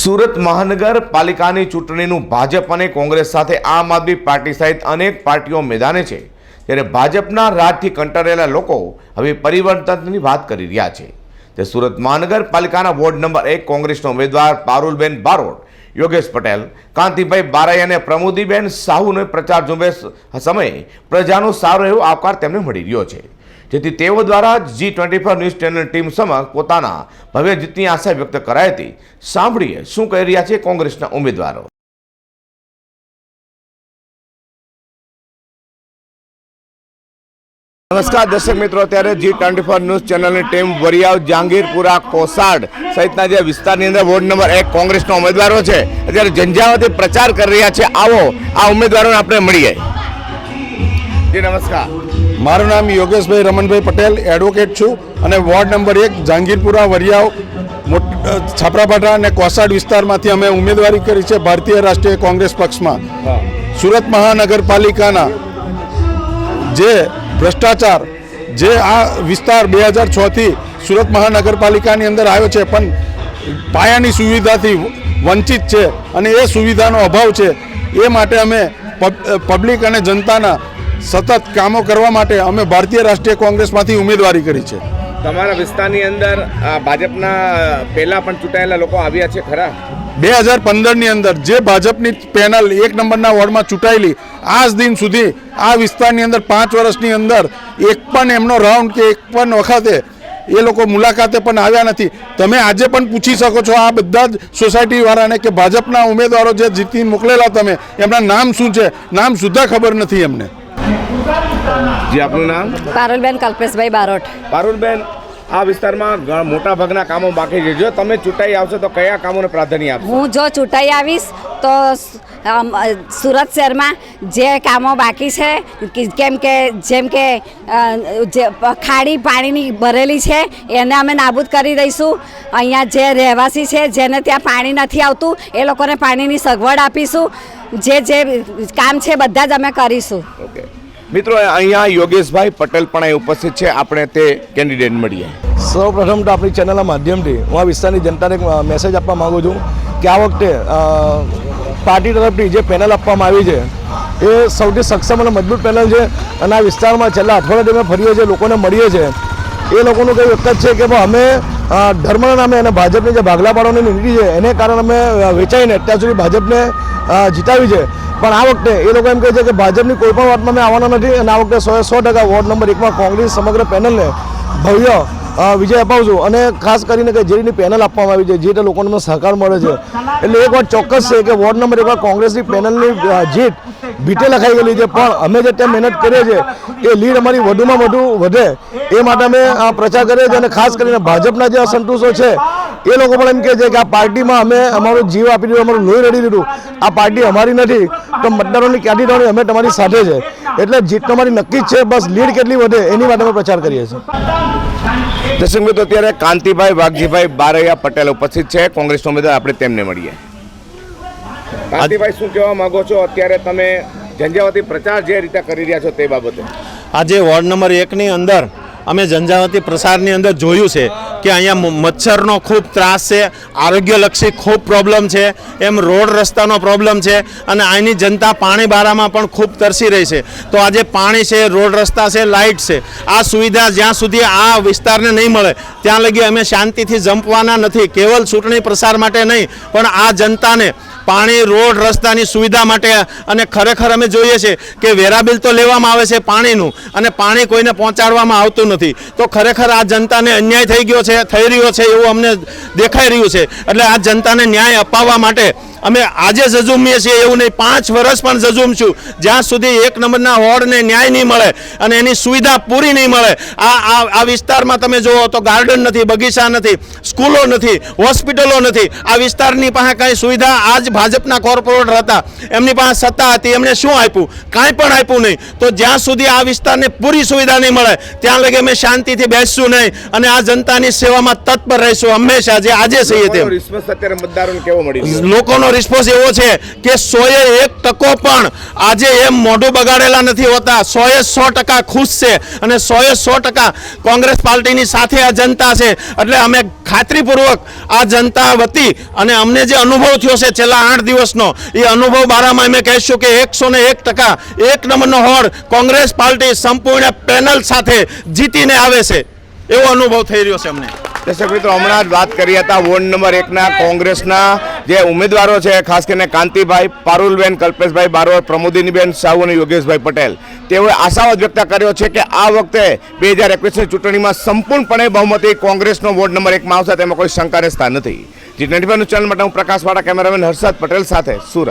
સુરત મહાનગરપાલિકાની ચૂંટણીનું ભાજપ અને કોંગ્રેસ સાથે આમ આદમી પાર્ટી સહિત અનેક પાર્ટીઓ મેદાને છે. ત્યારે ભાજપના રાજથી કંટાળેલા લોકો હવે પરિવર્તનની વાત કરી રહ્યા છે. તે સુરત મહાનગરપાલિકાના વોર્ડ નંબર એક કોંગ્રેસના ઉમેદવાર પારુલબેન બારોટ, યોગેશ પટેલ, કાંતિભાઈ બારાઈ અને પ્રમોદીબેન સાહુને પ્રચાર ઝુંબેશ સમયે પ્રજાનો સારો એવો આવકાર તેમને મળી રહ્યો છે. જેથી તેઓ દ્વારા G twenty four news channel team સમક્ષ પોતાના ભવ્ય જીતની આશા વ્યક્ત કરાઈ હતી. સાંભળીએ શું કહી રહ્યા છે કોંગ્રેસના ઉમેદવારો. નમસ્કાર, દર્શક મિત્રો, અત્યારે જી ટ્વેન્ટી ફોર ન્યૂઝ ચેનલની ટીમ વરિયાવ જહાંગીરપુરા કોસાડ સહિતના જે વિસ્તારની અંદર વોર્ડ નંબર એક કોંગ્રેસના ઉમેદવારો છે. અત્યારે ઝંઝાવતી પ્રચાર કરી રહ્યા છે. આવો, આ ઉમેદવારોને આપણે મળીએ. જી નમસ્કાર. મારું નામ યોગેશભાઈ રમણભાઈ પટેલ એડવોકેટ છું અને વોર્ડ નંબર એક જહાંગીરપુરા વરિયાવ છાપરાપાટા અને કોસાડ વિસ્તારમાંથી અમે ઉમેદવારી કરી છે ભારતીય રાષ્ટ્રીય કોંગ્રેસ પક્ષમાં. સુરત મહાનગરપાલિકાના જે ભ્રષ્ટાચાર જે આ વિસ્તાર બે હજાર છથી સુરત મહાનગરપાલિકાની અંદર આવ્યો છે પણ પાયાની સુવિધાથી વંચિત છે અને એ સુવિધાનો અભાવ છે એ માટે અમે પબ્લિક અને જનતાના સતત કામો કરવા માટે અમે ભારતીય રાષ્ટ્રીય કોંગ્રેસમાંથી ઉમેદવારી કરી છે. તમારા વિસ્તારની અંદર આ ભાજપના પહેલા પણ ચૂંટાયેલા લોકો આવ્યા છે ખરા? બે હજાર પંદરની અંદર જે ભાજપની પેનલ એક નંબરના વોર્ડમાં ચૂંટાયેલી આજ દિન સુધી આ વિસ્તારની અંદર પાંચ વર્ષની અંદર એક પણ એમનો રાઉન્ડ કે એક પણ વખતે એ લોકો મુલાકાતે પણ આવ્યા નથી. તમે આજે પણ પૂછી શકો છો આ બધા જ સોસાયટીવાળાને કે ભાજપના ઉમેદવારો જે જીતી મોકલેલા તમે એમના નામ શું છે? નામ સુદ્ધા ખબર નથી એમને. જી આપનું નામ? પારુલબેન કલ્પેશભાઈ બારોટ. પારુલબેન આ વિસ્તારમાં મોટા ભાગના કામો બાકી છે. જો તમે ચૂંટાઈ આવશો તો કયા કામોને પ્રાધાન્ય આપશો? હું જો ચૂંટાઈ આવીશ તો સુરત શહેરમાં જે કામો બાકી છે કેમ કે જેમ કે જે ખાડી પાણીની ભરેલી છે એને અમે નાબૂદ કરી દઈશું. અહીંયા જે રહેવાસી છે જેને ત્યાં પાણી નથી આવતું એ લોકોને પાણીની સગવડ આપીશું. જે જે કામ છે બધા જ અમે કરીશું. ઓકે. મિત્રો, અહીંયા યોગેશભાઈ પટેલ પણ અહીં ઉપસ્થિત છે. આપણે તે કેન્ડિડેટ મળીએ. સૌપ્રથમ તો આપણી ચેનલના માધ્યમથી હું આ વિસ્તારની જનતાને એક મેસેજ આપવા માગું છું કે આ વખતે પાર્ટી તરફથી જે પેનલ આપવામાં આવી છે, એ સૌથી સક્ષમ અને મજબૂત પેનલ છે અને આ વિસ્તારમાં છેલ્લા અઠવાડિયાથી અમે ફરીએ છીએ લોકોને મળીએ છીએ એ લોકોનું કંઈ એક જ છે કે અમે ધર્મના નામે અને ભાજપની જે ભાગલા પાડવાની નીતિ છે, એને કારણે અમે વેચાઈને અત્યાર સુધી ભાજપને જીતાવી છે. પણ આ વખતે એ લોકો એમ કહે છે કે ભાજપની કોઈ પણ વાતમાં અમે આવવાના નથી અને આ વખતે સો સો ટકા વોર્ડ નંબર એકમાં કોંગ્રેસ સમગ્ર પેનલને ભવ્ય વિજય અપાવશું અને ખાસ કરીને કે જે રીતની પેનલ આપવામાં આવી છે, જે રીતે લોકોને સહકાર મળે છે. એટલે એક વાત ચોક્કસ છે કે વોર્ડ નંબર એકમાં કોંગ્રેસની પેનલની જીત ભીટે લખાઈ ગયેલી છે. પણ અમે જે ત્યાં મહેનત કરીએ છીએ એ લીડ અમારી વધુમાં વધુ વધે. એ માટે અમે પ્રચાર કરીએ છીએ અને ખાસ કરીને ભાજપના જે અસંતોષો છે એ લોકો પણ એમ કહે છે કે આ પાર્ટીમાં અમે અમારો જીવ આપી દીધો અમારું લોહી રડી દીધું. આ પાર્ટી અમારી નથી તો મતદારોની ક્યાંથી થવાની અમે તમારી સાથે છે. એટલે જીત તમારી નક્કી જ છે બસ લીડ કેટલી વધે એની માટે અમે પ્રચાર કરીએ છીએ. દર્શક મિત્રો અત્યારે કાંતિભાઈ વાઘજીભાઈ બારૈયા પટેલ ઉપસ્થિત છે. કોંગ્રેસ ઉમેદવાર આપણે તેમને મળીએ. કાંતિભાઈ શું કહેવા માગો છો? અત્યારે તમે ઝંઝાવતી પ્રચાર જે રીતે કરી રહ્યા છો તે બાબતે? આજે વોર્ડ નંબર એકની અંદર અમે ઝંઝાવતી પ્રસારની અંદર જોયું છે કે અહીંયા મચ્છરનો ખૂબ ત્રાસ છે, આરોગ્યલક્ષી ખૂબ પ્રોબ્લેમ છે, એમ રોડ રસ્તાનો પ્રોબ્લેમ છે, અને અહીંની જનતા પાણી બારામાં પણ ખૂબ તરસી રહી છે. તો આજે પાણી છે, રોડ રસ્તા છે લાઇટ છે. આ સુવિધા જ્યાં સુધી આ વિસ્તારને નહીં મળે, ત્યાં લગી અમે શાંતિથી જંપવાના નથી. કેવલ ચૂંટણી પ્રસાર માટે નહીં, પણ આ જનતાને પાણી, રોડ, રસ્તાની સુવિધા માટે અને ખરેખર અમે જોઈએ છે કે વેરાબિલ તો લેવામાં આવે છે પાણીનું અને પાણી કોઈને પહોંચાડવામાં આવતું નથી. તો ખરેખર આ જનતાને અન્યાય થઈ ગયો છે, થઈ રહ્યો છે એવું અમને દેખાઈ રહ્યું છે. એટલે આ જનતાને ન્યાય અપાવવા માટે અમે આજે જજુમીએ છીએ એવું નહીં પાંચ વર્ષ પણ જજુમશું જ્યાં સુધી એક નંબરના હોર્ડને ન્યાય નહીં મળે અને એની સુવિધા પૂરી નહીં મળે આ આ વિસ્તારમાં તમે જુઓ તો ગાર્ડન નથી બગીચા નથી સ્કૂલો નથી હોસ્પિટલો નથી. આ વિસ્તારની પાસે કાંઈ સુવિધા આજ ભાજપના કોર્પોરેટર હતા. એમની પાસે સત્તા હતી એમને શું આપ્યું? કાંઈ પણ આપ્યું નહીં. તો જ્યાં સુધી આ વિસ્તારને પૂરી સુવિધા નહીં મળે ત્યાં લગી અમે શાંતિથી બેસશું નહીં અને આ જનતાની સેવામાં તત્પર રહીશું. હંમેશા જે આજે છીએ તે રિસ્પોન્સ લોકોનો રિસ્પોન્સ એવો છે કે સોએ એક ટકો પણ આજે એમ મોઢું બગાડેલા નથી હોતા. સોએ સો ટકા ખુશ છે અને સોએ સો ટકા કોંગ્રેસ પાર્ટીની સાથે આ જનતા છે. એટલે અમે ખાતરીપૂર્વક આ જનતા વતી અને અમને જે અનુભવ થયો છે છેલ્લા આઠ દિવસનો, એ અનુભવ બારામાં અમે કહીશું કે એકસો ને એક ટકા એક નંબરનો હોડ કોંગ્રેસ પાર્ટી સંપૂર્ણ પેનલ સાથે જીતીને આવે છે. એવો અનુભવ થઈ રહ્યો છે અમને. દર્શક મિત્રો, હમણાં જ વાત કરી હતા વોર્ડ નંબર એકના કોંગ્રેસના જે ઉમેદવારો છે, ખાસ કરીને કાંતિભાઈ પારુલબેન, કલ્પેશભાઈ બારોટ, પ્રમોદિનીબેન સાહુ અને યોગેશભાઈ પટેલ. તેઓએ આશાવાદ વ્યક્ત કર્યો છે કે આ વખતે બે હજાર એકવીસની ચૂંટણીમાં સંપૂર્ણપણે બહુમતી કોંગ્રેસનો વોર્ડ નંબર એકમાં આવશે, તેમાં કોઈ શંકાને સ્થાન નથી. જી ટ્વેન્ટી ચેનલ માટે હું પ્રકાશવાળા કેમેરામેન હર્ષદ પટેલ સાથે સુરત.